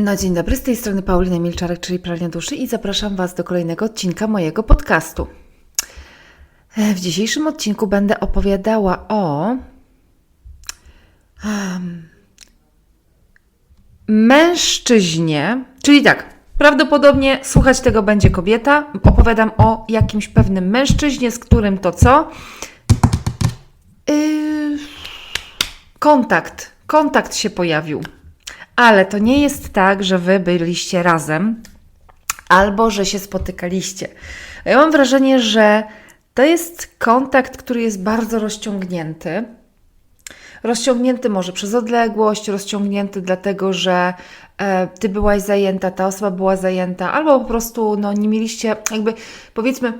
No dzień dobry, z tej strony Paulina Milczarek, czyli Pralnia Duszy i zapraszam Was do kolejnego odcinka mojego podcastu. E, W dzisiejszym odcinku będę opowiadała o em, mężczyźnie, czyli tak, prawdopodobnie słuchać tego będzie kobieta. Opowiadam o jakimś pewnym mężczyźnie, z którym to co? Yy, kontakt, kontakt się pojawił. Ale to nie jest tak, że wy byliście razem albo że się spotykaliście. Ja mam wrażenie, że to jest kontakt, który jest bardzo rozciągnięty. Rozciągnięty może przez odległość, rozciągnięty dlatego, że e, ty byłaś zajęta, ta osoba była zajęta, albo po prostu no, nie mieliście, jakby powiedzmy,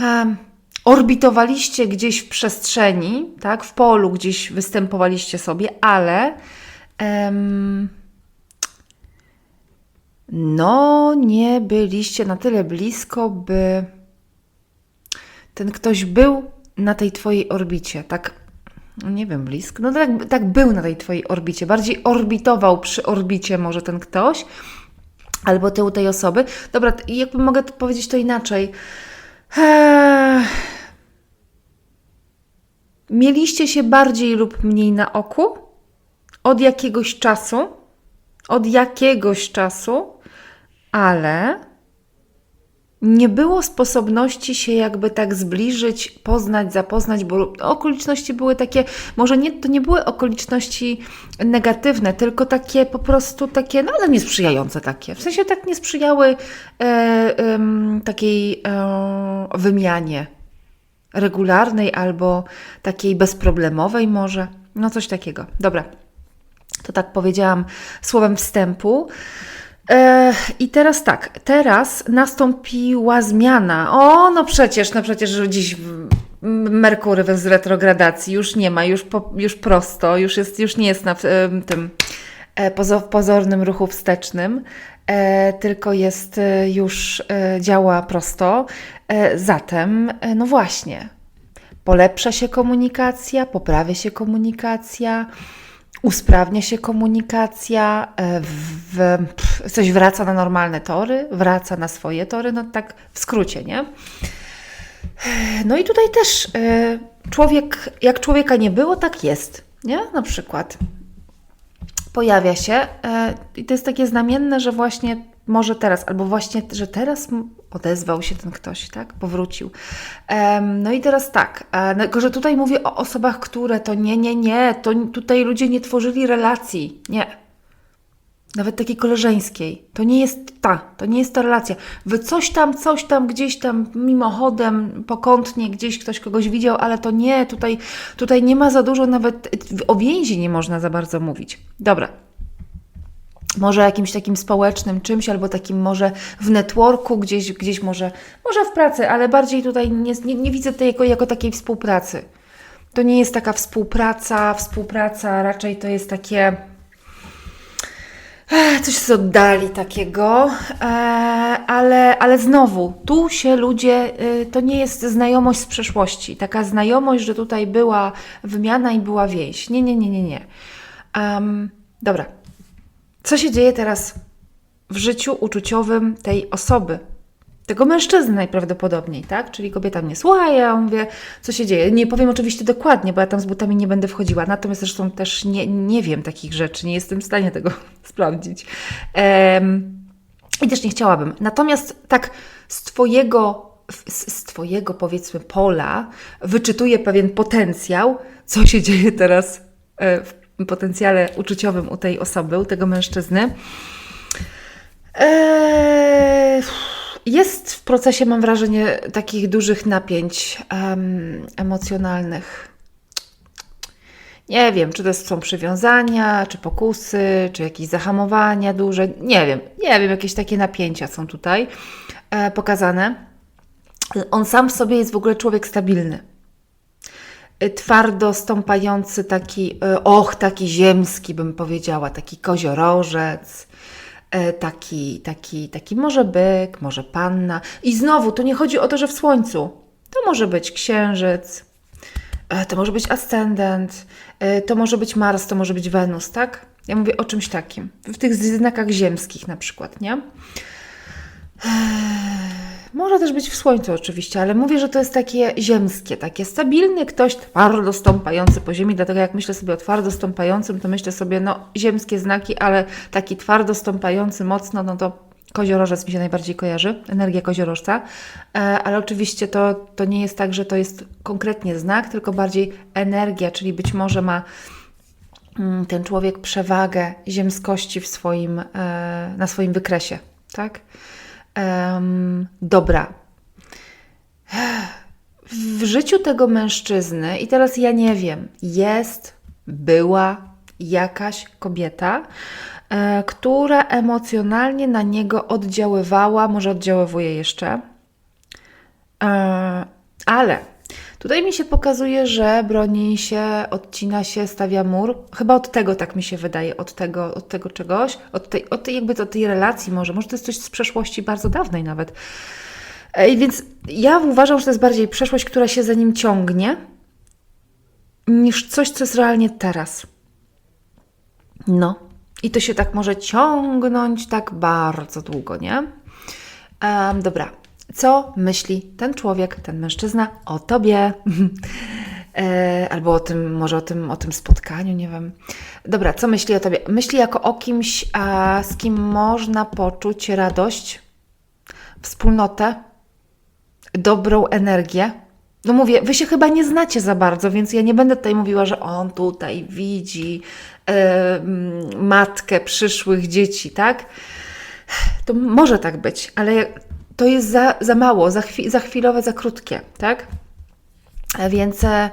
em, orbitowaliście gdzieś w przestrzeni, tak, w polu gdzieś występowaliście sobie, ale em, no nie byliście na tyle blisko, by ten ktoś był na tej twojej orbicie, tak, nie wiem, blisko, no tak, tak był na tej twojej orbicie, bardziej orbitował przy orbicie może ten ktoś, albo ty u tej osoby. Dobra, jakby mogę to powiedzieć to inaczej. Eee, Mieliście się bardziej lub mniej na oku? Od jakiegoś czasu, od jakiegoś czasu, ale nie było sposobności się jakby tak zbliżyć, poznać, zapoznać, bo okoliczności były takie, może nie, to nie były okoliczności negatywne, tylko takie po prostu takie, no ale niesprzyjające takie. W sensie tak nie sprzyjały e, em, takiej e, wymianie regularnej albo takiej bezproblemowej może. No coś takiego. Dobra. To tak powiedziałam słowem wstępu. E, I teraz tak, teraz nastąpiła zmiana. O, no przecież, no przecież dziś Merkury z retrogradacji już nie ma, już, po, już prosto, już, jest, już nie jest na tym e, pozo- pozornym ruchu wstecznym, e, tylko jest już działa prosto. Zatem, no właśnie, polepsza się komunikacja, poprawia się komunikacja, usprawnia się komunikacja, e, w, pff, coś wraca na normalne tory, wraca na swoje tory, no tak w skrócie, nie? No i tutaj też e, człowiek, jak człowieka nie było, tak jest, nie? Na przykład pojawia się e, i to jest takie znamienne, że właśnie może teraz, albo właśnie, że teraz odezwał się ten ktoś, tak? Powrócił. Em, no i teraz tak, e, no, tylko że tutaj mówię o osobach, które to nie, nie, nie, to tutaj ludzie nie tworzyli relacji, nie. Nawet takiej koleżeńskiej. To nie jest ta, to nie jest ta relacja. Wy coś tam, coś tam, gdzieś tam mimochodem, pokątnie, gdzieś ktoś kogoś widział, ale to nie, tutaj, tutaj nie ma za dużo, nawet o więzi nie można za bardzo mówić. Dobra. Może jakimś takim społecznym czymś, albo takim może w networku, gdzieś, gdzieś może, może w pracy, ale bardziej tutaj nie, nie, nie widzę tej jako, jako takiej współpracy. To nie jest taka współpraca, współpraca, raczej to jest takie Ech, coś z oddali takiego, e, ale, ale znowu, tu się ludzie, y, to nie jest znajomość z przeszłości, taka znajomość, że tutaj była wymiana i była więź. Nie, nie, nie, nie, nie. Em, dobra, co się dzieje teraz w życiu uczuciowym tej osoby? Tego mężczyzny najprawdopodobniej, tak? Czyli kobieta mnie słucha, ja mówię, co się dzieje. Nie powiem oczywiście dokładnie, bo ja tam z butami nie będę wchodziła. Natomiast zresztą też nie, nie wiem takich rzeczy, nie jestem w stanie tego sprawdzić. Em, I też nie chciałabym. Natomiast tak z Twojego, z, z Twojego powiedzmy pola wyczytuję pewien potencjał, co się dzieje teraz e, w potencjale uczuciowym u tej osoby, u tego mężczyzny. Eee, jest w procesie, mam wrażenie, takich dużych napięć em, emocjonalnych. Nie wiem, czy to są przywiązania, czy pokusy, czy jakieś zahamowania duże. Nie wiem, nie wiem, jakieś takie napięcia są tutaj e, pokazane. On sam w sobie jest w ogóle człowiek stabilny twardo stąpający taki, y, och, taki ziemski bym powiedziała, taki koziorożec, y, taki, taki, taki może byk, może panna. I znowu, tu nie chodzi o to, że w słońcu. To może być księżyc, y, to może być ascendent, y, to może być Mars, to może być Wenus, tak? Ja mówię o czymś takim. W tych znakach ziemskich na przykład, nie? Może też być w słońcu oczywiście, ale mówię, że to jest takie ziemskie, takie stabilny ktoś twardo stąpający po ziemi, dlatego jak myślę sobie o twardo stąpającym, to myślę sobie, no ziemskie znaki, ale taki twardo stąpający mocno, no to koziorożec mi się najbardziej kojarzy, energia koziorożca, e, ale oczywiście to, to nie jest tak, że to jest konkretnie znak, tylko bardziej energia, czyli być może ma mm, ten człowiek przewagę ziemskości w swoim, e, na swoim wykresie, tak? Em, dobra. W życiu tego mężczyzny, i teraz ja nie wiem, jest, była jakaś kobieta, e, która emocjonalnie na niego oddziaływała, może oddziaływuje jeszcze, e, ale tutaj mi się pokazuje, że broni się, odcina się, stawia mur. Chyba od tego tak mi się wydaje, od tego, od tego czegoś, od tej, od tej jakby od tej relacji może. Może to jest coś z przeszłości bardzo dawnej nawet. Więc ja uważam, że to jest bardziej przeszłość, która się za nim ciągnie, niż coś, co jest realnie teraz. No. I to się tak może ciągnąć tak bardzo długo, nie? Em, dobra. Co myśli ten człowiek, ten mężczyzna o tobie? E, Albo o tym, może o tym, o tym spotkaniu, nie wiem. Dobra, co myśli o tobie? Myśli jako o kimś, a, z kim można poczuć radość, wspólnotę, dobrą energię. No mówię, wy się chyba nie znacie za bardzo, więc ja nie będę tutaj mówiła, że on tutaj widzi e, matkę przyszłych dzieci, tak? To może tak być, ale to jest za, za mało, za, chwi, za chwilowe, za krótkie, tak? A Więc e,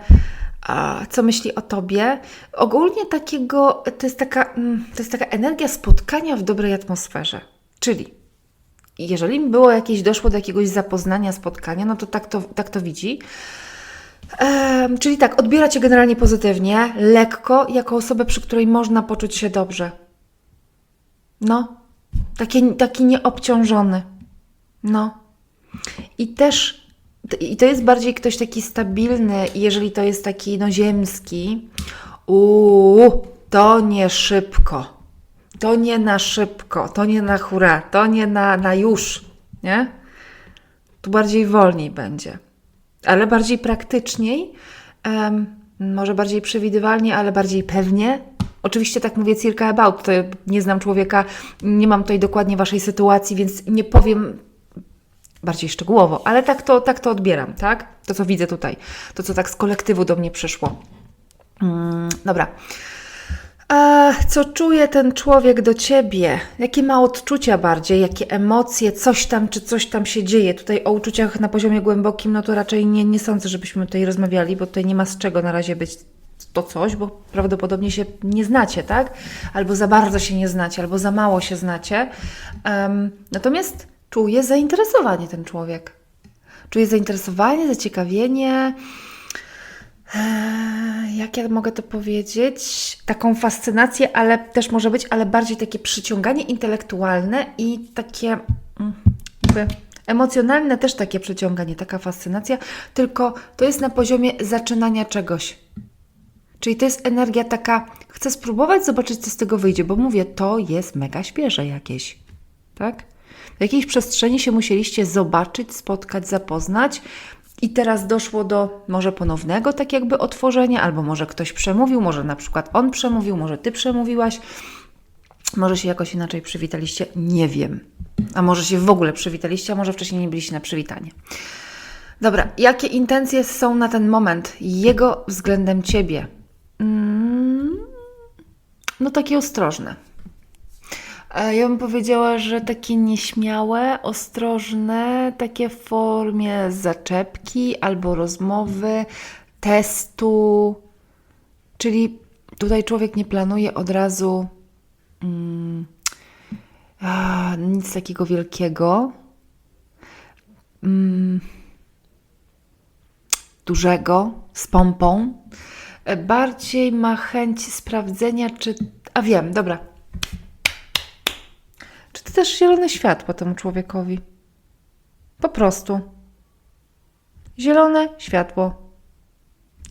a, co myśli o tobie? Ogólnie takiego, to jest, taka, mm, to jest taka energia spotkania w dobrej atmosferze. Czyli jeżeli było jakieś, doszło do jakiegoś zapoznania, spotkania, no to tak to, tak to widzi. Em, czyli tak, odbiera cię generalnie pozytywnie, lekko, jako osobę, przy której można poczuć się dobrze. No, taki, taki nieobciążony. No. I też, i to jest bardziej ktoś taki stabilny, jeżeli to jest taki no ziemski, uuu, to nie szybko. To nie na szybko, to nie na hura, to nie na, na już, nie? Tu bardziej wolniej będzie, ale bardziej praktyczniej, em, może bardziej przewidywalnie, ale bardziej pewnie. Oczywiście tak mówię circa about, to nie znam człowieka, nie mam tutaj dokładnie Waszej sytuacji, więc nie powiem bardziej szczegółowo, ale tak to, tak to odbieram, tak? To, co widzę tutaj, to, co tak z kolektywu do mnie przyszło. Mm, dobra. A co czuje ten człowiek do ciebie? Jakie ma odczucia bardziej? Jakie emocje? Coś tam, czy coś tam się dzieje? Tutaj o uczuciach na poziomie głębokim, no to raczej nie, nie sądzę, żebyśmy tutaj rozmawiali, bo tutaj nie ma z czego na razie być to coś, bo prawdopodobnie się nie znacie, tak? Albo za bardzo się nie znacie, albo za mało się znacie. Em, natomiast czuje zainteresowanie ten człowiek. Czuje zainteresowanie, zaciekawienie. Eee, jak ja mogę to powiedzieć? Taką fascynację, ale też może być, ale bardziej takie przyciąganie intelektualne i takie mm, jakby emocjonalne też takie przyciąganie, taka fascynacja, tylko to jest na poziomie zaczynania czegoś. Czyli to jest energia taka, chcę spróbować zobaczyć, co z tego wyjdzie, bo mówię, to jest mega świeże jakieś, tak? W jakiejś przestrzeni się musieliście zobaczyć, spotkać, zapoznać, i teraz doszło do może ponownego tak jakby otworzenia, albo może ktoś przemówił, może na przykład on przemówił, może ty przemówiłaś, może się jakoś inaczej przywitaliście, nie wiem. A może się w ogóle przywitaliście, a może wcześniej nie byliście na przywitanie. Dobra, jakie intencje są na ten moment jego względem ciebie? Mm, no takie ostrożne. Ja bym powiedziała, że takie nieśmiałe, ostrożne, takie w formie zaczepki albo rozmowy, testu. Czyli tutaj człowiek nie planuje od razu mm, a, nic takiego wielkiego, mm, dużego, z pompą. E, Bardziej ma chęć sprawdzenia, czy. A wiem, dobra, też zielone światło temu człowiekowi? Po prostu. Zielone światło.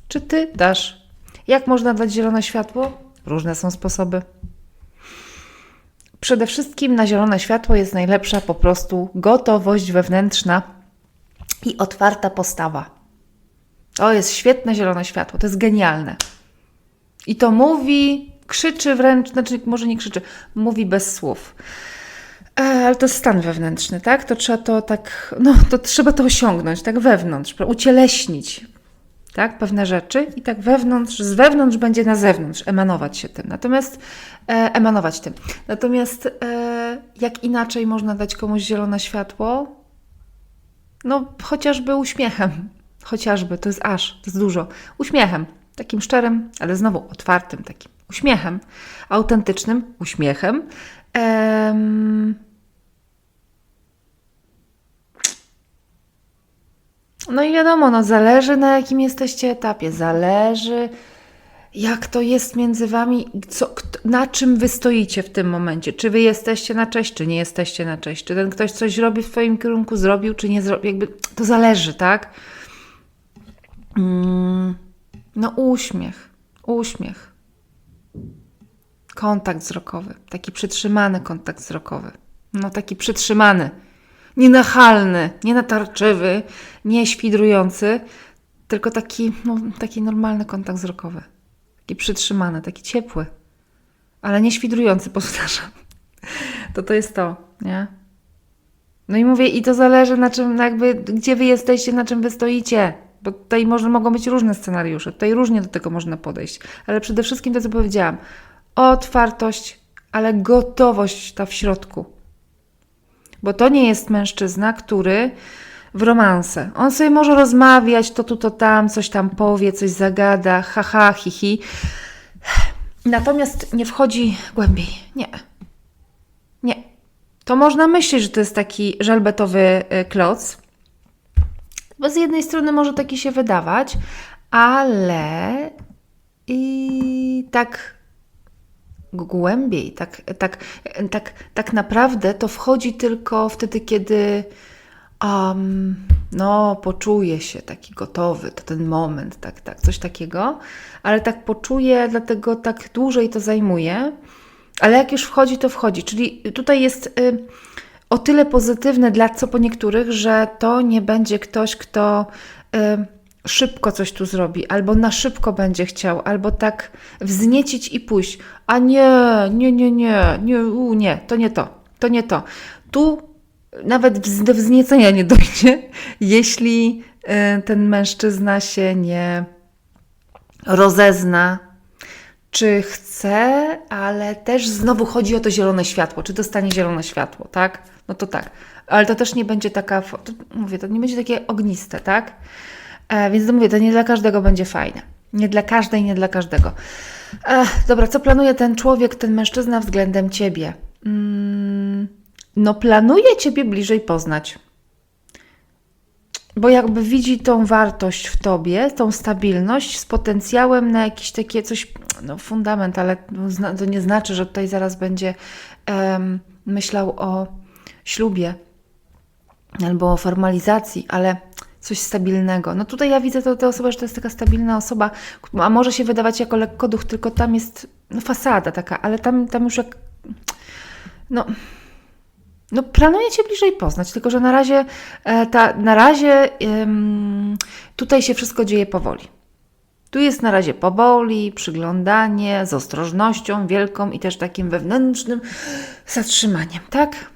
Czy ty dasz? Jak można dać zielone światło? Różne są sposoby. przede wszystkim na zielone światło jest najlepsza po prostu gotowość wewnętrzna i otwarta postawa. To jest świetne zielone światło, to jest genialne. I to mówi, krzyczy wręcz, znaczy może nie krzyczy, mówi bez słów. E, Ale to jest stan wewnętrzny, tak? To trzeba to tak, no to trzeba to osiągnąć, tak wewnątrz, ucieleśnić, tak? Pewne rzeczy i tak wewnątrz, z wewnątrz będzie na zewnątrz, emanować się tym. Natomiast, e, emanować tym. Natomiast e, jak inaczej można dać komuś zielone światło? No, chociażby uśmiechem. Chociażby, to jest aż, to jest dużo. Uśmiechem, takim szczerym, ale znowu otwartym, takim uśmiechem, autentycznym uśmiechem. Em, No i wiadomo, no zależy na jakim jesteście etapie, zależy jak to jest między wami, co, kto, na czym wy stoicie w tym momencie. Czy wy jesteście na cześć, czy nie jesteście na cześć. Czy ten ktoś coś robi w twoim kierunku, zrobił, czy nie zrobił. Jakby to zależy, tak? Mm, no uśmiech, uśmiech. Kontakt wzrokowy, taki przytrzymany kontakt wzrokowy. No taki przytrzymany nienachalny, nie natarczywy, nie świdrujący, tylko taki, no, taki normalny kontakt wzrokowy. Taki przytrzymany, taki ciepły, ale nie świdrujący, powtarzam. To to jest to, nie? No i mówię, i to zależy na czym, jakby, gdzie wy jesteście, na czym wy stoicie. Bo tutaj może, mogą być różne scenariusze, tutaj różnie do tego można podejść. Ale przede wszystkim to, co powiedziałam, otwartość, ale gotowość ta w środku. Bo to nie jest mężczyzna, który w romanse. On sobie może rozmawiać, to tu, to tam, coś tam powie, coś zagada, haha, hi, hi. Natomiast nie wchodzi głębiej. Nie. Nie. To można myśleć, że to jest taki żelbetowy y, kloc. Bo z jednej strony może taki się wydawać, ale i tak głębiej, tak, tak, tak, tak naprawdę to wchodzi tylko wtedy, kiedy um, no, poczuje się taki gotowy, to ten moment, tak, tak, coś takiego, ale tak poczuje, dlatego tak dłużej to zajmuje, ale jak już wchodzi, to wchodzi, czyli tutaj jest y, o tyle pozytywne dla co po niektórych, że to nie będzie ktoś, kto y, szybko coś tu zrobi, albo na szybko będzie chciał, albo tak wzniecić i pójść. A nie, nie, nie, nie, nie, u, nie, to nie to, to nie to. Tu nawet do wzniecenia nie dojdzie, jeśli y, ten mężczyzna się nie rozezna, czy chce, ale też znowu chodzi o to zielone światło, czy dostanie zielone światło, tak? No to tak. Ale to też nie będzie taka, to, mówię, to nie będzie takie ogniste, tak? E, więc to mówię, to nie dla każdego będzie fajne. Nie dla każdej, nie dla każdego. E, dobra, co planuje ten człowiek, ten mężczyzna względem ciebie? Mm, no, planuje ciebie bliżej poznać. Bo jakby widzi tą wartość w tobie, tą stabilność z potencjałem na jakieś takie coś, no fundament, ale to nie znaczy, że tutaj zaraz będzie em, myślał o ślubie albo o formalizacji, ale coś stabilnego. No tutaj ja widzę to, tę osobę, że to jest taka stabilna osoba, a może się wydawać jako lekkoduch, tylko tam jest no, fasada taka, ale tam, tam już jak no, no planuję Cię bliżej poznać, tylko że na razie, e, ta, na razie tutaj się wszystko dzieje powoli. Tu jest na razie powoli, przyglądanie z ostrożnością wielką i też takim wewnętrznym zatrzymaniem, tak?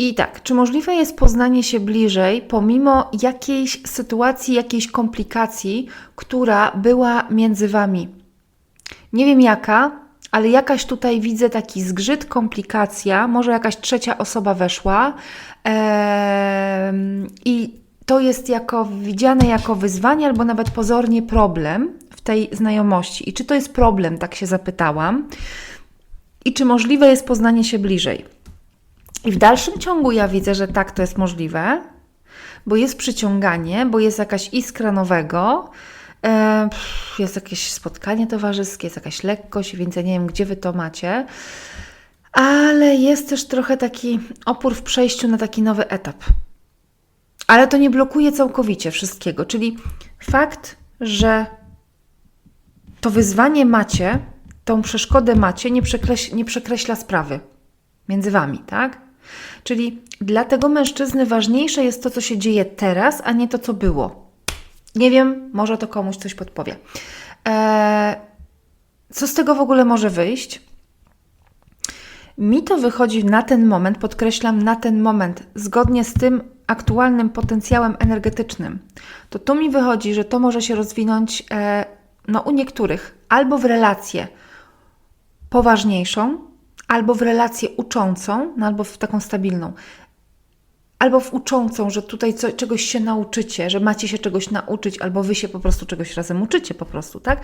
I tak, czy możliwe jest poznanie się bliżej pomimo jakiejś sytuacji, jakiejś komplikacji, która była między Wami? Nie wiem jaka, ale jakaś tutaj widzę taki zgrzyt, komplikacja, może jakaś trzecia osoba weszła em, i to jest jako widziane jako wyzwanie albo nawet pozornie problem w tej znajomości. I czy to jest problem, tak się zapytałam. I czy możliwe jest poznanie się bliżej? I w dalszym ciągu ja widzę, że tak to jest możliwe, bo jest przyciąganie, bo jest jakaś iskra nowego, e, jest jakieś spotkanie towarzyskie, jest jakaś lekkość, więc ja nie wiem, gdzie wy to macie. Ale jest też trochę taki opór w przejściu na taki nowy etap. Ale to nie blokuje całkowicie wszystkiego. Czyli fakt, że to wyzwanie macie, tą przeszkodę macie, nie, przekreś, nie przekreśla sprawy między wami, tak? Czyli dla tego mężczyzny ważniejsze jest to, co się dzieje teraz, a nie to, co było. Nie wiem, może to komuś coś podpowie. Eee, co z tego w ogóle może wyjść? Mi to wychodzi na ten moment, podkreślam, na ten moment, zgodnie z tym aktualnym potencjałem energetycznym. To tu mi wychodzi, że to może się rozwinąć e, no, u niektórych albo w relację poważniejszą, albo w relację uczącą, no, albo w taką stabilną albo w uczącą, że tutaj co, czegoś się nauczycie, że macie się czegoś nauczyć, albo wy się po prostu czegoś razem uczycie po prostu, tak?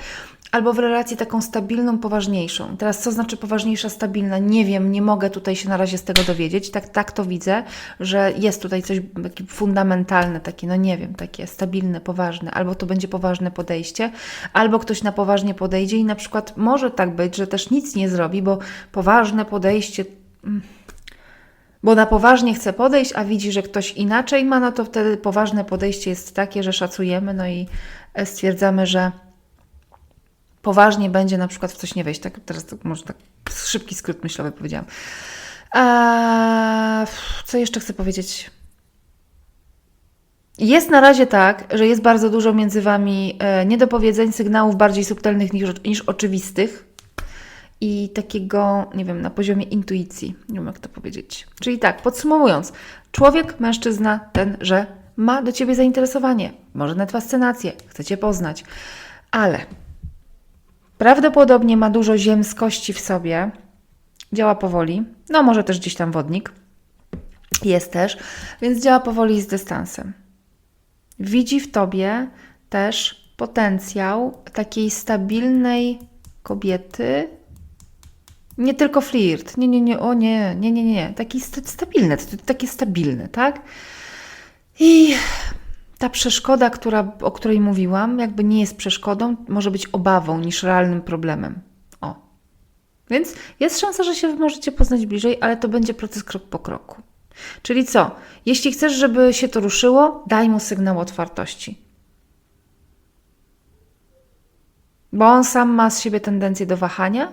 Albo w relacji taką stabilną, poważniejszą. Teraz co znaczy poważniejsza, stabilna? Nie wiem, nie mogę tutaj się na razie z tego dowiedzieć. Tak, tak to widzę, że jest tutaj coś takie fundamentalne, takie, no nie wiem, takie stabilne, poważne, albo to będzie poważne podejście, albo ktoś na poważnie podejdzie i na przykład może tak być, że też nic nie zrobi, bo poważne podejście. Mm, bo na poważnie chce podejść, a widzi, że ktoś inaczej ma, no to wtedy poważne podejście jest takie, że szacujemy, no i e, stwierdzamy, że poważnie będzie na przykład w coś nie wejść. Tak, teraz tak, może tak szybki skrót myślowy powiedziałam. A, co jeszcze chcę powiedzieć? Jest na razie tak, że jest bardzo dużo między Wami e, niedopowiedzeń, sygnałów bardziej subtelnych niż, niż oczywistych i takiego, nie wiem, na poziomie intuicji. Nie wiem, jak to powiedzieć. Czyli tak, podsumowując, człowiek, mężczyzna, ten, że ma do ciebie zainteresowanie, może nawet fascynację, chce cię poznać, ale prawdopodobnie ma dużo ziemskości w sobie, działa powoli, no może też gdzieś tam wodnik, jest też, więc działa powoli z dystansem. Widzi w tobie też potencjał takiej stabilnej kobiety, nie tylko flirt. Nie, nie, nie, o nie, nie, nie, nie. Taki st stabilny, takie stabilne, tak? I ta przeszkoda, która, o której mówiłam, jakby nie jest przeszkodą, może być obawą niż realnym problemem. O. Więc jest szansa, że się możecie poznać bliżej, ale to będzie proces krok po kroku. Czyli co? Jeśli chcesz, żeby się to ruszyło, daj mu sygnał otwartości. Bo on sam ma z siebie tendencję do wahania,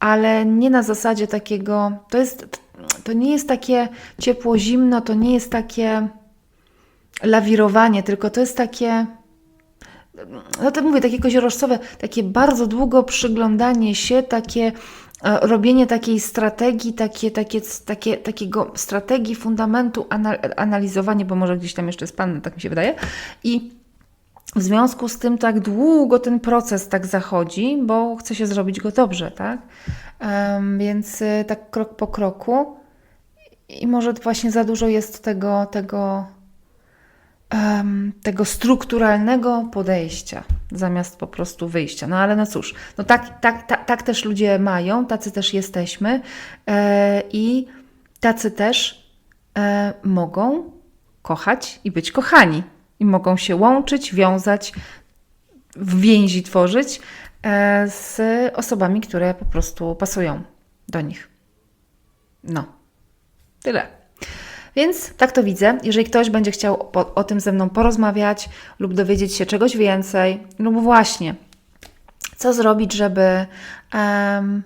ale nie na zasadzie takiego. To, jest, to nie jest takie ciepło-zimno, to nie jest takie lawirowanie, tylko to jest takie. No to mówię, takie koziorożcowe, takie bardzo długo przyglądanie się, takie e, robienie takiej strategii, takie, takie, takie, takiego strategii, fundamentu, analizowanie, bo może gdzieś tam jeszcze jest Pan, tak mi się wydaje. I w związku z tym tak długo ten proces tak zachodzi, bo chce się zrobić go dobrze, tak? Um, więc y, tak krok po kroku i może właśnie za dużo jest tego, tego, um, tego strukturalnego podejścia zamiast po prostu wyjścia. No ale no cóż, no tak, tak, tak, tak też ludzie mają, tacy też jesteśmy e, i tacy też e, mogą kochać i być kochani i mogą się łączyć, wiązać, więzi tworzyć e, z osobami, które po prostu pasują do nich. No, tyle. Więc tak to widzę. Jeżeli ktoś będzie chciał o, o tym ze mną porozmawiać lub dowiedzieć się czegoś więcej, lub właśnie, co zrobić, żeby um,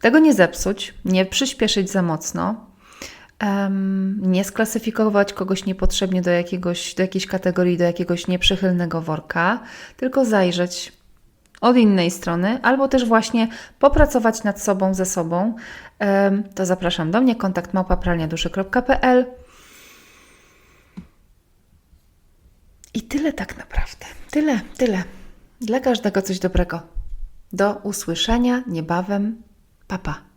tego nie zepsuć, nie przyspieszyć za mocno, um, nie sklasyfikować kogoś niepotrzebnie do, jakiegoś, do jakiejś kategorii, do jakiegoś nieprzychylnego worka, tylko zajrzeć od innej strony, albo też właśnie popracować nad sobą, ze sobą, um, to zapraszam do mnie, kontakt małpapralniaduszy.pl I tyle tak naprawdę. Tyle, tyle. Dla każdego coś dobrego. Do usłyszenia niebawem. Papa.